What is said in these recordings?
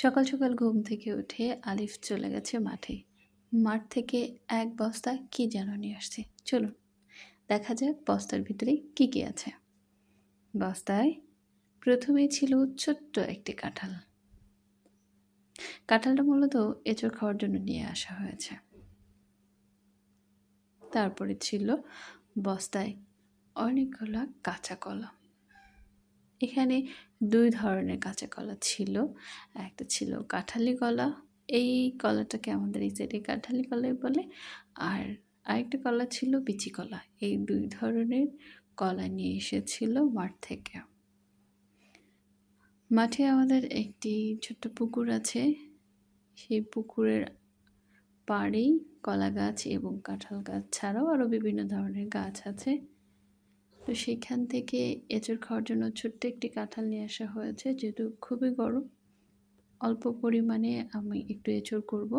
সকাল সকাল ঘুম থেকে উঠে আলিফ চলে গেছে মাঠে। মাঠ থেকে এক বস্তা কি যেন নিয়ে আসছে। চলুন, দেখা যাক বস্তার ভিতরে কি কি আছে। বস্তায় প্রথমেই ছিল ছোট্ট একটি কাঁঠাল। কাঁঠালটা মূলত এঁচড় খাওয়ার জন্য নিয়ে আসা হয়েছে। তারপরে ছিল বস্তায় অনেকগুলো কাঁচা কলা এখানে দুই ধরনের কাঁচা কলা ছিল। একটা ছিল কাঁঠালি কলা, এই কলাটাকে আমাদের এই সাইডে কাঁঠালি কলাই বলে। আর আরেকটা কলা ছিল বিচি কলা, এই দুই ধরনের কলা নিয়ে এসেছিল মাঠ থেকে। মাঠে আমাদের একটি ছোট্ট পুকুর আছে। সেই পুকুরের পাড়েই কলা গাছ এবং কাঁঠাল গাছ ছাড়াও আরও বিভিন্ন ধরনের গাছ আছে। তো সেখান থেকে এঁচড় খাওয়ার জন্য ছোট্ট একটি কাঁঠাল নিয়ে আসা হয়েছে, যেহেতু খুবই গরম। অল্প পরিমাণে আমি একটু এঁচড় করব।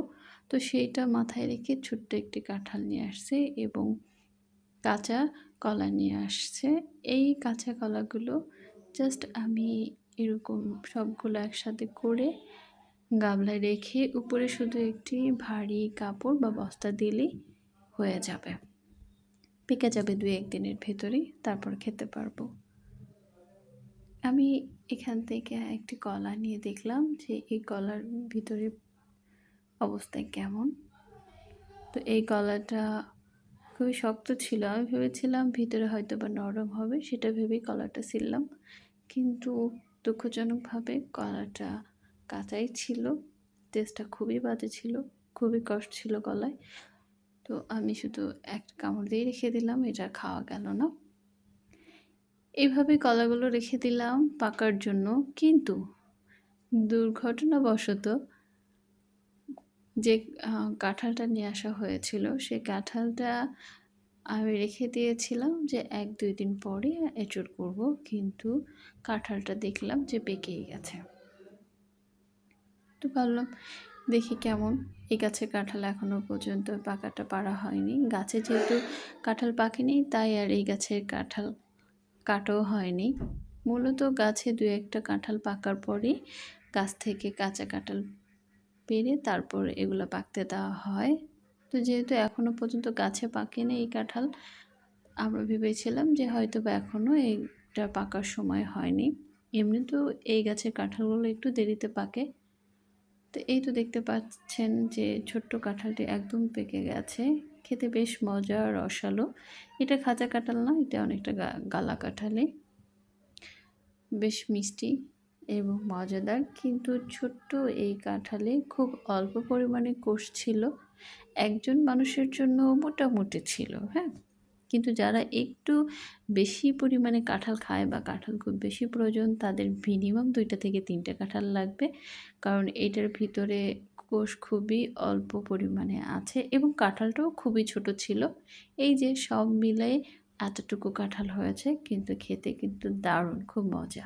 তো সেইটা মাথায় রেখে ছোট্ট একটি কাঁঠাল নিয়ে আসছে এবং কাঁচা কলা নিয়ে আসছে। এই কাঁচা কলাগুলো জাস্ট আমি এরকম সবগুলো একসাথে করে গামলায় রেখে উপরে শুধু একটি ভারী কাপড় বা বস্তা দিলেই হয়ে যাবে। পেকে যাবে দু একদিনের ভেতরেই, তারপর খেতে পারব। আমি এখান থেকে একটি কলা নিয়ে দেখলাম যে এই কলার ভিতরে অবস্থায় কেমন। তো এই কলাটা খুবই শক্ত ছিল। আমি ভেবেছিলাম ভিতরে হয়তো বা নরম হবে, সেটা ভেবেই কলাটা ছিললাম কিন্তু দুঃখজনকভাবে কলাটা কাঁচাই ছিল, টেস্টটা খুবই বাজে ছিল, খুবই কষ্ট ছিল গলায়। তো আমি শুধু এক কামড় দিয়ে রেখে দিলাম, এটা খাওয়া গেল না। এইভাবে কলাগুলো রেখে দিলাম পাকার জন্য, কিন্তু দুর্ঘটনাবশত যে কাঁঠালটা নিয়ে আসা হয়েছিল, সে কাঁঠালটা আমি রেখে দিয়েছিলাম যে এক দুই দিন পরে এঁচড় করব, কিন্তু কাঁঠালটা দেখলাম যে পেকেই গেছে। তো ভাবলাম দেখি কেমন। এই গাছের কাঁঠাল এখনও পর্যন্ত পাকাটা পারা হয়নি। গাছে যেহেতু কাঁঠাল পাকেনি, তাই আর এই গাছের কাঁঠাল কাটাও হয়নি। মূলত গাছে দু একটা কাঁঠাল পাকার পরেই গাছ থেকে কাঁচা কাঁঠাল পেরে তারপর এগুলো পাকতে দেওয়া হয়। তো যেহেতু এখনও পর্যন্ত গাছে পাকেনি এই কাঁঠাল, আমরা ভেবেছিলাম যে হয়তো বা এখনও এইটা পাকার সময় হয়নি। এমনি তো এই গাছের কাঁঠালগুলো একটু দেরিতে পাকে তো এই তো দেখতে পাচ্ছেন যে ছোট্ট কাঁঠালটি একদম পেকে গেছে। খেতে বেশ মজা রসালো। এটা খাঁচা কাঁঠাল না, এটা অনেকটা গালা কাঁঠালে। বেশ মিষ্টি এবং মজাদার, কিন্তু ছোট্ট এই কাঁঠালে খুব অল্প পরিমাণে কোষ ছিল। একজন মানুষের জন্য মোটামুটি ছিল হ্যাঁ? কিন্তু যারা একটু বেশি পরিমাণে কাঁঠাল খায় বা কাঁঠাল খুব বেশি প্রয়োজন, তাদের মিনিমাম দুইটা থেকে তিনটা কাঁঠাল লাগবে। কারণ এটার ভিতরে কোষ খুবই অল্প পরিমাণে আছে এবং কাঁঠালটাও খুবই ছোট ছিল। এই যে সব মিলে এতটুকু কাঁঠাল হয়েছে, কিন্তু খেতে কিন্তু দারুণ, খুব মজা।